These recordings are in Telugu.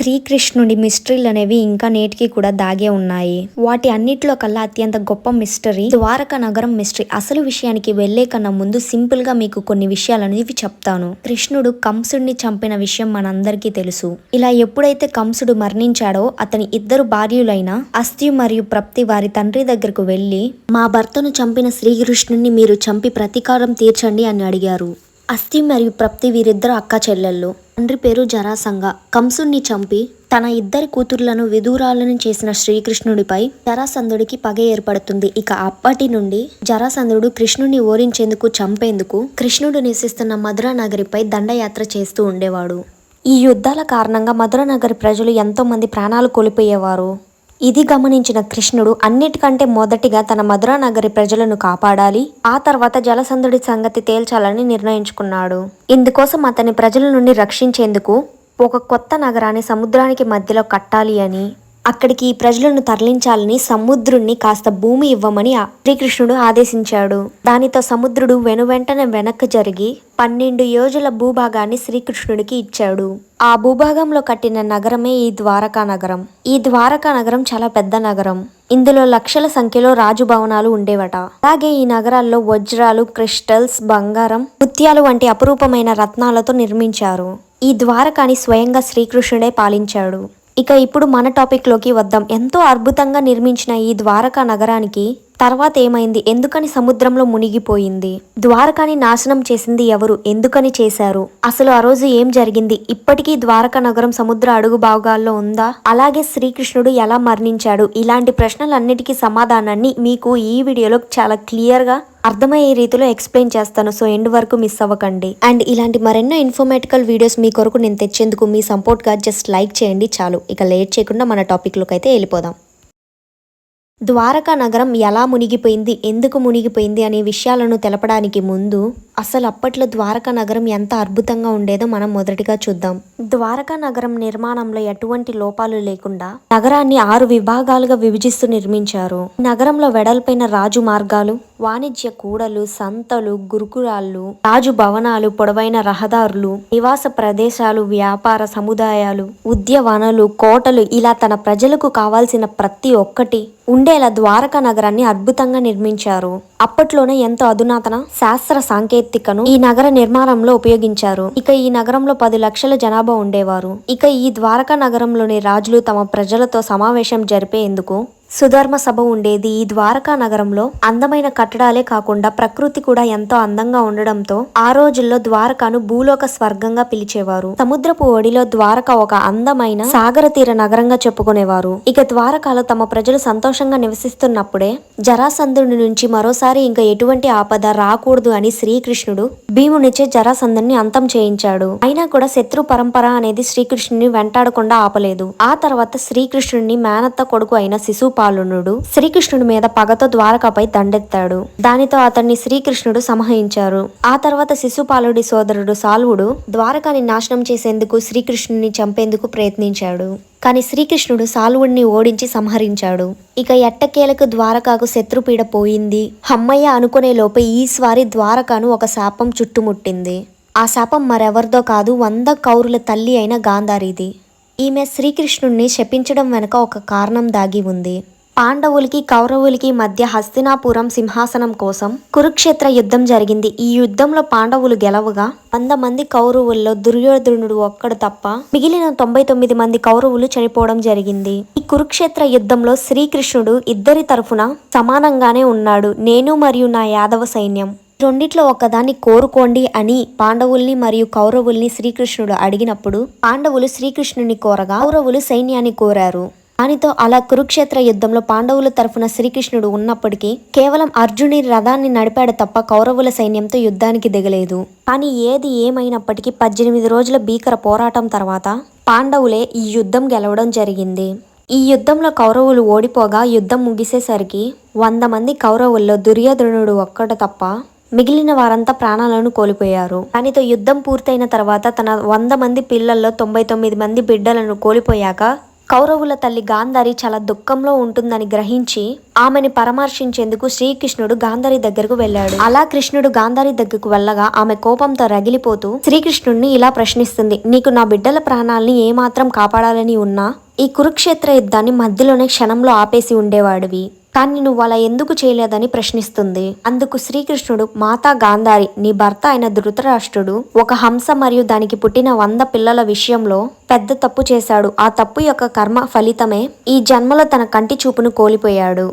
శ్రీకృష్ణుడి మిస్టరీలు అనేవి ఇంకా నేటికి కూడా దాగే ఉన్నాయి. వాటి అన్నిటిలో కల్లా అత్యంత గొప్ప మిస్టరీ ద్వారకా నగరం మిస్టరీ. అసలు విషయానికి వెళ్ళే కన్నా ముందు సింపుల్గా మీకు కొన్ని విషయాలు అనేవి చెప్తాను. కృష్ణుడు కంసుడిని చంపిన విషయం మనందరికీ తెలుసు. ఇలా ఎప్పుడైతే కంసుడు మరణించాడో అతని ఇద్దరు భార్యులైన అస్థి మరియు ప్రప్తి వారి తండ్రి దగ్గరకు వెళ్ళి మా భర్తను చంపిన శ్రీకృష్ణుణ్ణి మీరు చంపి ప్రతీకారం తీర్చండి అని అడిగారు. అస్థి మరియు ప్రప్తి వీరిద్దరు అక్క చెల్లెళ్ళు. తండ్రి పేరు జరాసంగ. కంసుణ్ణి చంపి తన ఇద్దరి కూతుర్లను విదూరాలను చేసిన శ్రీకృష్ణుడిపై జరాసంధుడికి పగ ఏర్పడుతుంది. ఇక అప్పటి నుండి జరాసంధుడు కృష్ణుని ఓరించేందుకు చంపేందుకు కృష్ణుడు నివసిస్తున్న మధురా నగరిపై దండయాత్ర చేస్తూ ఉండేవాడు. ఈ యుద్ధాల కారణంగా మధుర నగరి ప్రజలు ఎంతోమంది ప్రాణాలు కోల్పోయేవారు. ఇది గమనించిన కృష్ణుడు అన్నిటికంటే మొదటిగా తన మధురా నగరి ప్రజలను కాపాడాలి. ఆ తర్వాత జలసంధుడి సంగతి తేల్చాలని నిర్ణయించుకున్నాడు. ఇందుకోసం అతని ప్రజల నుండి రక్షించేందుకు ఒక కొత్త నగరాన్ని సముద్రానికి మధ్యలో కట్టాలి అని అక్కడికి ఈ ప్రజలను తరలించాలని సముద్రుణ్ణి కాస్త భూమి ఇవ్వమని శ్రీకృష్ణుడు ఆదేశించాడు. దానితో సముద్రుడు వెనువెంటనే వెనక్కి జరిగి పన్నెండు యోజుల భూభాగాన్ని శ్రీకృష్ణుడికి ఇచ్చాడు. ఆ భూభాగంలో కట్టిన నగరమే ఈ ద్వారకా నగరం. ఈ ద్వారకా నగరం చాలా పెద్ద నగరం. ఇందులో లక్షల సంఖ్యలో రాజు భవనాలు ఉండేవట. అలాగే ఈ నగరాల్లో వజ్రాలు క్రిస్టల్స్ బంగారం ముత్యాలు వంటి అపురూపమైన రత్నాలతో నిర్మించారు. ఈ ద్వారకాని స్వయంగా శ్రీకృష్ణుడే పాలించాడు. ఇక ఇప్పుడు మన టాపిక్లోకి వద్దాం. ఎంతో అద్భుతంగా నిర్మించిన ఈ ద్వారకా నగరానికి తర్వాత ఏమైంది? ఎందుకని సముద్రంలో మునిగిపోయింది? ద్వారకాని నాశనం చేసింది ఎవరు? ఎందుకని చేశారు? అసలు ఆ రోజు ఏం జరిగింది? ఇప్పటికీ ద్వారకా నగరం సముద్ర అడుగు భాగాల్లో ఉందా? అలాగే శ్రీకృష్ణుడు ఎలా మరణించాడు? ఇలాంటి ప్రశ్నలన్నిటికీ సమాధానాన్ని మీకు ఈ వీడియోలో చాలా క్లియర్గా అర్థమయ్యే రీతిలో ఎక్స్ప్లెయిన్ చేస్తాను. సో ఎండ్ వరకు మిస్ అవ్వకండి. అండ్ ఇలాంటి మరెన్నో ఇన్ఫర్మేటికల్ వీడియోస్ మీ కొరకు నేను తెచ్చేందుకు మీ సపోర్ట్గా జస్ట్ లైక్ చేయండి చాలు. ఇక లేట్ చేయకుండా మన టాపిక్లోకి అయితే వెళ్ళిపోదాం. ద్వారకా నగరం ఎలా మునిగిపోయింది ఎందుకు మునిగిపోయింది అనే విషయాలను తెలపడానికి ముందు అసలు అప్పట్లో ద్వారకా నగరం ఎంత అద్భుతంగా ఉండేదో మనం మొదటిగా చూద్దాం. ద్వారకా నగరం నిర్మాణంలో ఎటువంటి లోపాలు లేకుండా నగరాన్ని ఆరు విభాగాలుగా విభజిస్తూ నిర్మించారు. నగరంలో వెడల్పైన రాజు మార్గాలు వాణిజ్య కూడలు సంతలు గురుకురాళ్ళు రాజు భవనాలు పొడవైన రహదారులు నివాస ప్రదేశాలు వ్యాపార సముదాయాలు ఉద్యవనలు కోటలు ఇలా తన ప్రజలకు కావాల్సిన ప్రతి ఒక్కటి ఉండేలా ద్వారకా నగరాన్ని అద్భుతంగా నిర్మించారు. అప్పట్లోనే ఎంతో అధునాతన శాస్త్ర సాంకేతికను ఈ నగర నిర్మాణంలో ఉపయోగించారు. ఇక ఈ నగరంలో పది లక్షల జనాభా ఉండేవారు. ఇక ఈ ద్వారకా నగరంలోని రాజులు తమ ప్రజలతో సమావేశం జరిపేందుకు సుధర్మ సభ ఉండేది. ఈ ద్వారకా నగరంలో అందమైన కట్టడాలే కాకుండా ప్రకృతి కూడా ఎంతో అందంగా ఉండడంతో ఆ రోజుల్లో ద్వారకాను భూలోక స్వర్గంగా పిలిచేవారు. సముద్రపు ఒడిలో ద్వారక ఒక అందమైన సాగర తీర నగరంగా చెప్పుకునేవారు. ఇక ద్వారకాలో తమ ప్రజలు సంతోషంగా నివసిస్తున్నప్పుడే జరాసంధుడి నుంచి మరోసారి ఇంకా ఎటువంటి ఆపద రాకూడదు అని శ్రీకృష్ణుడు భీమునిచే జరాసంధుని అంతం చేయించాడు. అయినా కూడా శత్రు పరంపర అనేది శ్రీకృష్ణుని వెంటాడకుండా ఆపలేదు. ఆ తర్వాత శ్రీకృష్ణుడిని మేనత్త కొడుకు అయిన పాలునుడు. శ్రీకృష్ణుడి మీద పగతో ద్వారకాపై దండెత్తాడు. దానితో అతన్ని శ్రీకృష్ణుడు సంహరించారు. ఆ తర్వాత శిశుపాలుడి సోదరుడు సాల్వుడు ద్వారకాని నాశనం చేసేందుకు శ్రీకృష్ణుని చంపేందుకు ప్రయత్నించాడు. కానీ శ్రీకృష్ణుడు సాల్వుడిని ఓడించి సంహరించాడు. ఇక ఎట్టకేలకు ద్వారకాకు శత్రుపీడ పోయింది. హమ్మయ్య అనుకునే లోపే ఈశ్వారి ద్వారకాను ఒక శాపం చుట్టుముట్టింది. ఆ శాపం మరెవరిదో కాదు వంద కౌరుల తల్లి అయిన గాంధారిది. ఈమె శ్రీకృష్ణుణ్ణి శపించడం వెనుక ఒక కారణం దాగి ఉంది. పాండవులకి కౌరవులకి మధ్య హస్తినాపురం సింహాసనం కోసం కురుక్షేత్ర యుద్ధం జరిగింది. ఈ యుద్ధంలో పాండవులు గెలవగా వంద మంది కౌరవుల్లో దుర్యోధనుడు ఒక్కడు తప్ప మిగిలిన తొంభై తొమ్మిది మంది కౌరవులు చనిపోవడం జరిగింది. ఈ కురుక్షేత్ర యుద్ధంలో శ్రీకృష్ణుడు ఇద్దరి తరఫున సమానంగానే ఉన్నాడు. నేను మరియు నా యాదవ సైన్యం. రెండిట్లో ఒకదాన్ని కోరుకోండి అని పాండవుల్ని మరియు కౌరవుల్ని శ్రీకృష్ణుడు అడిగినప్పుడు పాండవులు శ్రీకృష్ణుని కోరగా కౌరవులు సైన్యాన్ని కోరారు. దానితో అలా కురుక్షేత్ర యుద్ధంలో పాండవుల తరఫున శ్రీకృష్ణుడు ఉన్నప్పటికీ కేవలం అర్జుని రథాన్ని నడిపాడు తప్ప కౌరవుల సైన్యంతో యుద్ధానికి దిగలేదు. కానీ ఏది ఏమైనప్పటికీ పద్దెనిమిది రోజుల భీకర పోరాటం తర్వాత పాండవులే ఈ యుద్ధం గెలవడం జరిగింది. ఈ యుద్ధంలో కౌరవులు ఓడిపోగా యుద్ధం ముగిసేసరికి వంద మంది కౌరవుల్లో దుర్యోధనుడు ఒక్కడు తప్ప మిగిలిన వారంతా ప్రాణాలను కోల్పోయారు. దానితో యుద్ధం పూర్తయిన తర్వాత తన వంద మంది పిల్లల్లో తొంభై తొమ్మిది మంది బిడ్డలను కోల్పోయాక కౌరవుల తల్లి గాంధారి చాలా దుఃఖంలో ఉంటుందని గ్రహించి ఆమెని పరామర్శించేందుకు శ్రీకృష్ణుడు గాంధారి దగ్గరకు వెళ్ళాడు. అలా కృష్ణుడు గాంధారి దగ్గరకు వెళ్ళగా ఆమె కోపంతో రగిలిపోతూ శ్రీకృష్ణుడిని ఇలా ప్రశ్నిస్తుంది నీకు నా బిడ్డల ప్రాణాల్ని ఏమాత్రం కాపాడాలని ఉన్నా? ఈ కురుక్షేత్ర యుద్ధాన్ని మధ్యలోనే క్షణంలో ఆపేసి ఉండేవాడివి. కానీ నువ్వు అలా ఎందుకు చేయలేదని ప్రశ్నిస్తుంది. అందుకు శ్రీకృష్ణుడు మాతా గాంధారి నీ భర్త అయిన ధృతరాష్ట్రుడు ఒక హంస మరియు దానికి పుట్టిన వంద పిల్లల విషయంలో పెద్ద తప్పు చేశాడు. ఆ తప్పు యొక్క కర్మ ఫలితమే ఈ జన్మలో తన కంటి చూపును కోల్పోయాడు.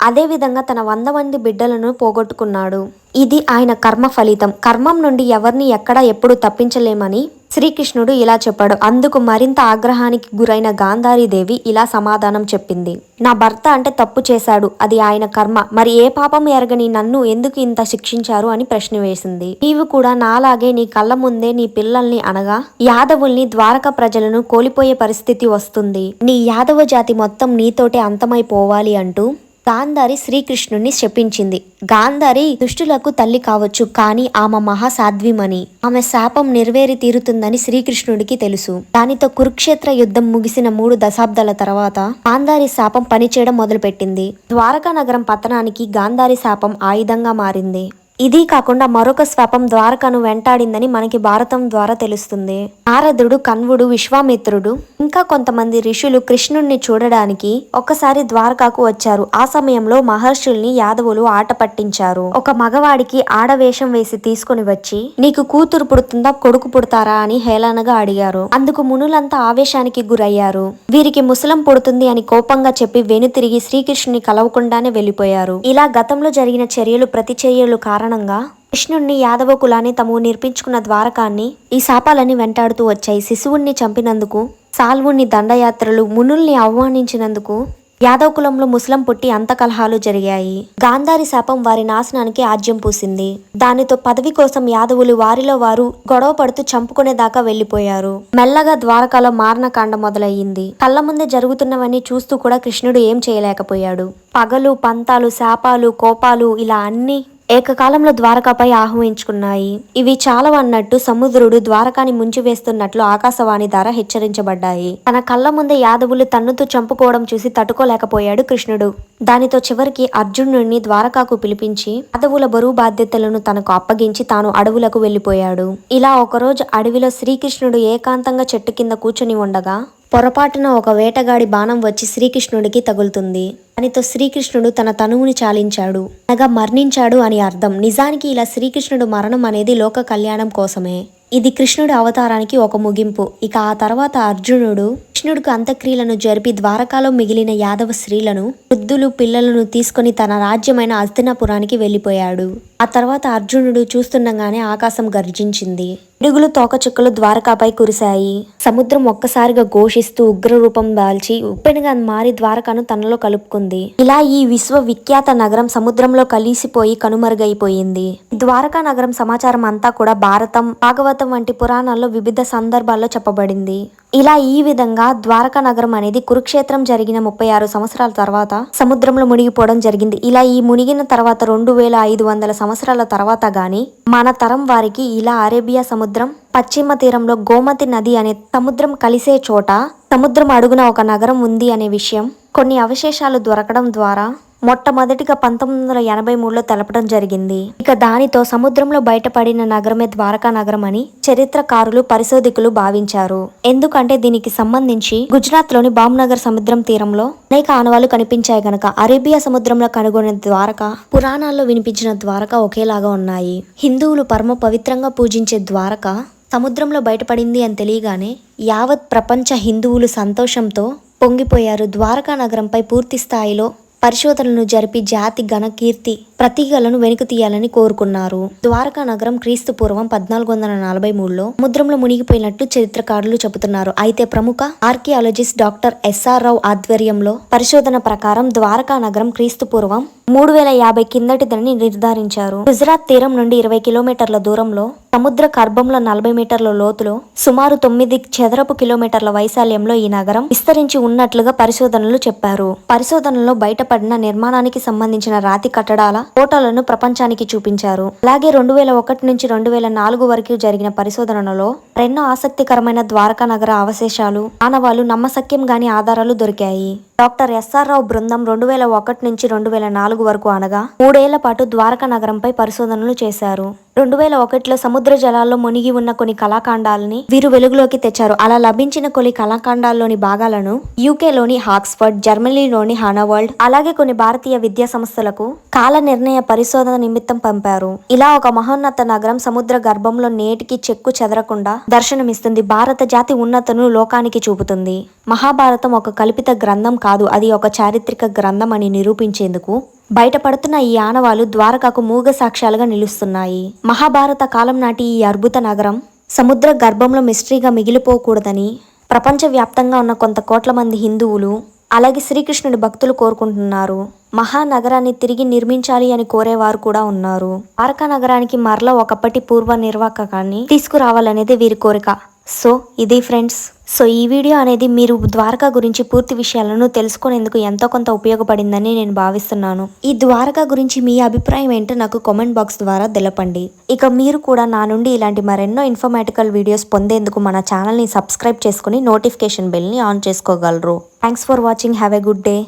అదేవిధంగా తన వంద మంది బిడ్డలను పోగొట్టుకున్నాడు. ఇది ఆయన కర్మ ఫలితం. కర్మం నుండి ఎవరిని ఎక్కడ ఎప్పుడు తప్పించలేమని శ్రీకృష్ణుడు ఇలా చెప్పాడు అందుకు మరింత ఆగ్రహానికి గురైన గాంధారీదేవి ఇలా సమాధానం చెప్పింది. నా భర్త అంటే తప్పు చేశాడు అది ఆయన కర్మ. మరి ఏ పాపం ఎరగని నన్ను ఎందుకు ఇంత శిక్షించారు? అని ప్రశ్న వేసింది. నీవు కూడా నాలాగే నీ కళ్ళ ముందే నీ పిల్లల్ని అనగా యాదవుల్ని ద్వారక ప్రజలను కోల్పోయే పరిస్థితి వస్తుంది. నీ యాదవ జాతి మొత్తం నీతోటే అంతమైపోవాలి అంటూ గాంధారి శ్రీకృష్ణుని శపించింది. గాంధారి దుష్టులకు తల్లి కావచ్చు కానీ ఆమె మహాసాధ్విమని ఆమె శాపం నెరవేరి తీరుతుందని శ్రీకృష్ణుడికి తెలుసు. దానితో కురుక్షేత్ర యుద్ధం ముగిసిన మూడు దశాబ్దాల తర్వాత గాంధారి శాపం పనిచేయడం మొదలుపెట్టింది. ద్వారకా నగరం పతనానికి గాంధారి శాపం ఆయుధంగా మారింది. ఇది కాకుండా మరొక స్వపం ద్వారకను వెంటాడిందని మనకి భారతం ద్వారా తెలుస్తుంది. నారదుడు కన్వుడు విశ్వామిత్రుడు ఇంకా కొంతమంది ఋషులు కృష్ణుణ్ణి చూడడానికి ఒక్కసారి ద్వారకాకు వచ్చారు. ఆ సమయంలో మహర్షుల్ని యాదవులు ఆట పట్టించారు. ఒక మగవాడికి ఆడవేషం వేసి తీసుకుని వచ్చి నీకు కూతురు పుడుతుందా కొడుకు పుడతారా? అని హేళనగా అడిగారు. అందుకు మునులంతా ఆవేశానికి గురయ్యారు. వీరికి ముసలం పుడుతుంది అని కోపంగా చెప్పి వెనుతిరిగి శ్రీకృష్ణుని కలవకుండానే వెళ్ళిపోయారు ఇలా గతంలో జరిగిన చర్యలు ప్రతిచర్యలు కారణంగా కృష్ణుణ్ణి యాదవ కులాన్ని తాము నిర్మించుకున్న ద్వారకాన్ని ఈ శాపాలని వెంటాడుతూ వచ్చాయి. శిశువుణ్ణి చంపినందుకు సాల్వుణ్ణి దండయాత్రలు మునుల్ని అవమానించినందుకు యాదవ కులంలో ముస్లం పుట్టి అంత కలహాలు జరిగాయి. గాంధారి శాపం వారి నాశనానికి ఆజ్యం పూసింది. దానితో పదవి కోసం యాదవులు వారిలో వారు గొడవ పడుతూ చంపుకునే దాకా వెళ్ళిపోయారు మెల్లగా ద్వారకాలో మారణకాండ మొదలయ్యింది. కళ్ళ ముందే జరుగుతున్నవన్నీ చూస్తూ కూడా కృష్ణుడు ఏం చేయలేకపోయాడు. పగలు పంతాలు శాపాలు కోపాలు ఇలా అన్ని ఏకకాలంలో ద్వారకాపై ఆహ్వానించుకున్నాయి. ఇవి చాలా అన్నట్టు సముద్రుడు ద్వారకాని ముంచివేస్తున్నట్లు ఆకాశవాణి ద్వారా హెచ్చరించబడ్డాయి. తన కళ్ళ ముందే యాదవులు తన్నుతూ చంపుకోవడం చూసి తట్టుకోలేకపోయాడు కృష్ణుడు. దానితో చివరికి అర్జునుడిని ద్వారకాకు పిలిపించి యాదవుల బరువు బాధ్యతలను తనకు అప్పగించి తాను అడవులకు వెళ్ళిపోయాడు ఇలా ఒకరోజు అడవిలో శ్రీకృష్ణుడు ఏకాంతంగా చెట్టు కింద కూర్చుని ఉండగా పొరపాటున ఒక వేటగాడి బాణం వచ్చి శ్రీకృష్ణుడికి తగులుతుంది. దానితో శ్రీకృష్ణుడు తన తనువుని చాలించాడు. అనగా మరణించాడు అని అర్థం. నిజానికి ఇలా శ్రీకృష్ణుడు మరణం అనేది లోక కళ్యాణం కోసమే. ఇది కృష్ణుడి అవతారానికి ఒక ముగింపు. ఇక ఆ తర్వాత అర్జునుడు కృష్ణుడికి అంత్యక్రియలను జరిపి ద్వారకాలో మిగిలిన యాదవ స్త్రీలను వృద్ధులు పిల్లలను తీసుకొని తన రాజ్యమైన అస్తినాపురానికి వెళ్ళిపోయాడు. ఆ తర్వాత అర్జునుడు చూస్తుండగానే ఆకాశం గర్జించింది. పిడుగులు తోకచుక్కలు ద్వారకాపై కురిశాయి. సముద్రం ఒక్కసారిగా ఘోషిస్తూ ఉగ్ర రూపం దాల్చి ఉప్పెనగా మారి ద్వారకను తనలో కలుపుకుంది. ఇలా ఈ విశ్వ విఖ్యాత నగరం సముద్రంలో కలిసిపోయి కనుమరుగైపోయింది. ద్వారకా నగరం సమాచారం అంతా కూడా భారతం భాగవతం వంటి పురాణాల్లో వివిధ సందర్భాల్లో చెప్పబడింది. ఇలా ఈ విధంగా ద్వారకా నగరం అనేది కురుక్షేత్రం జరిగిన ముప్పై ఆరు సంవత్సరాల తర్వాత సముద్రంలో మునిగిపోవడం జరిగింది. ఇలా ఈ మునిగిన తర్వాత రెండు వేల ఐదు వందల సంవత్సరాల తర్వాత గాని మన తరం వారికి ఇలా అరేబియా సముద్రం పశ్చిమ తీరంలో గోమతి నది అనే సముద్రం కలిసే చోట సముద్రం అడుగున ఒక నగరం ఉంది అనే విషయం కొన్ని అవశేషాలు దొరకడం ద్వారా మొట్టమొదటిగా పంతొమ్మిది వందల ఎనభై మూడులో తెలపడం జరిగింది. ఇక దానితో సముద్రంలో బయటపడిన నగరమే ద్వారకా నగరం అని చరిత్రకారులు పరిశోధకులు భావించారు. ఎందుకంటే దీనికి సంబంధించి గుజరాత్లోని బామ్నగర్ సముద్రం తీరంలో అనేక ఆనవాళ్ళు కనిపించాయి గనక అరేబియా సముద్రంలో కనుగొన్న ద్వారక పురాణాల్లో వినిపించిన ద్వారక ఒకేలాగా ఉన్నాయి. హిందువులు పరమ పవిత్రంగా పూజించే ద్వారక సముద్రంలో బయటపడింది అని తెలియగానే యావత్ ప్రపంచ హిందువులు సంతోషంతో పొంగిపోయారు. ద్వారకా నగరంపై పూర్తి స్థాయిలో పరిశోధనలు జరిపి జాతి ఘనకీర్తి ప్రతీకలను వెనుక తీయాలని కోరుకున్నారు. ద్వారకా నగరం క్రీస్తు పూర్వం పద్నాలుగు వందల నలభై మూడులో సముద్రంలో మునిగిపోయినట్లు చరిత్రకారులు చెబుతున్నారు. అయితే ప్రముఖ ఆర్కియాలజిస్ట్ డాక్టర్ ఎస్ఆర్ రావు ఆధ్వర్యంలో పరిశోధన ప్రకారం ద్వారకా నగరం క్రీస్తు పూర్వం మూడు వేల యాభై కిందటిదని నిర్ధారించారు. గుజరాత్ తీరం నుండి ఇరవై కిలోమీటర్ల దూరంలో సముద్ర గర్భంలో నలభై మీటర్ల లోతులో సుమారు తొమ్మిది చదరపు కిలోమీటర్ల వైశాల్యంలో ఈ నగరం విస్తరించి ఉన్నట్లుగా పరిశోధనలు చెప్పారు. పరిశోధనలో బయటపడిన నిర్మాణానికి సంబంధించిన రాతి కట్టడాల ఫోటోలను ప్రపంచానికి చూపించారు. అలాగే రెండు వేల ఒకటి నుంచి రెండు వేల నాలుగు వరకు జరిగిన పరిశోధనలో రెండో ఆసక్తికరమైన ద్వారకా నగర అవశేషాలు ఆనవాళ్ళు నమ్మసక్యం గాని ఆధారాలు దొరికాయి. డాక్టర్ ఎస్ఆర్ రావు బృందం రెండు వేల ఒకటి నుంచి రెండు వేల నాలుగు వరకు అనగా మూడేళ్ళ పాటు ద్వారకా నగరంపై పరిశోధనలు చేశారు. రెండు వేల ఒకటిలో సముద్ర జలాల్లో మునిగి ఉన్న కొన్ని కళాఖండాలని వీరు వెలుగులోకి తెచ్చారు. అలా లభించిన కొన్ని కళాఖండాల్లోని భాగాలను యూకేలోని హాక్స్ఫర్డ్ జర్మనీలోని హానవర్ల్డ్ అలాగే కొన్ని భారతీయ విద్యా సంస్థలకు కాల నిర్ణయ పరిశోధన నిమిత్తం పంపారు. ఇలా ఒక మహోన్నత నగరం సముద్ర గర్భంలో నేటికి చెక్కు చెదరకుండా దర్శనమిస్తుంది. భారత జాతి ఉన్నతను లోకానికి చూపుతుంది. మహాభారతం ఒక కల్పిత గ్రంథం కాదు. అది ఒక చారిత్రక గ్రంథం అని నిరూపించేందుకు బయటపడుతున్న ఈ ఆనవాలు ద్వారకకు మూగ సాక్ష్యాలుగా నిలుస్తున్నాయి. మహాభారత కాలం నాటి ఈ అద్భుత నగరం సముద్ర గర్భంలో మిస్టరీగా మిగిలిపోకూడదని ప్రపంచవ్యాప్తంగా ఉన్న కొంత కోట్ల మంది హిందువులు అలాగే శ్రీకృష్ణుడి భక్తులు కోరుకుంటున్నారు. మహానగరాన్ని తిరిగి నిర్మించాలి అని కోరేవారు కూడా ఉన్నారు. ద్వారకా నగరానికి మరల ఒకప్పటి పూర్వ నిర్వాహకాన్ని తీసుకురావాలనేది వీరి కోరిక. సో ఇది ఫ్రెండ్స్. సో ఈ వీడియో అనేది మీరు ద్వారకా గురించి పూర్తి విషయాలను తెలుసుకునేందుకు ఎంతో కొంత ఉపయోగపడిందని నేను భావిస్తున్నాను. ఈ ద్వారకా గురించి మీ అభిప్రాయం ఏంటో నాకు కామెంట్ బాక్స్ ద్వారా తెలపండి. ఇక మీరు కూడా నా నుండి ఇలాంటి మరెన్నో ఇన్ఫర్మేటికల్ వీడియోస్ పొందేందుకు మన ఛానల్ని సబ్స్క్రైబ్ చేసుకుని నోటిఫికేషన్ బెల్ని ఆన్ చేసుకోగలరు. Thanks for watching. Have a good day.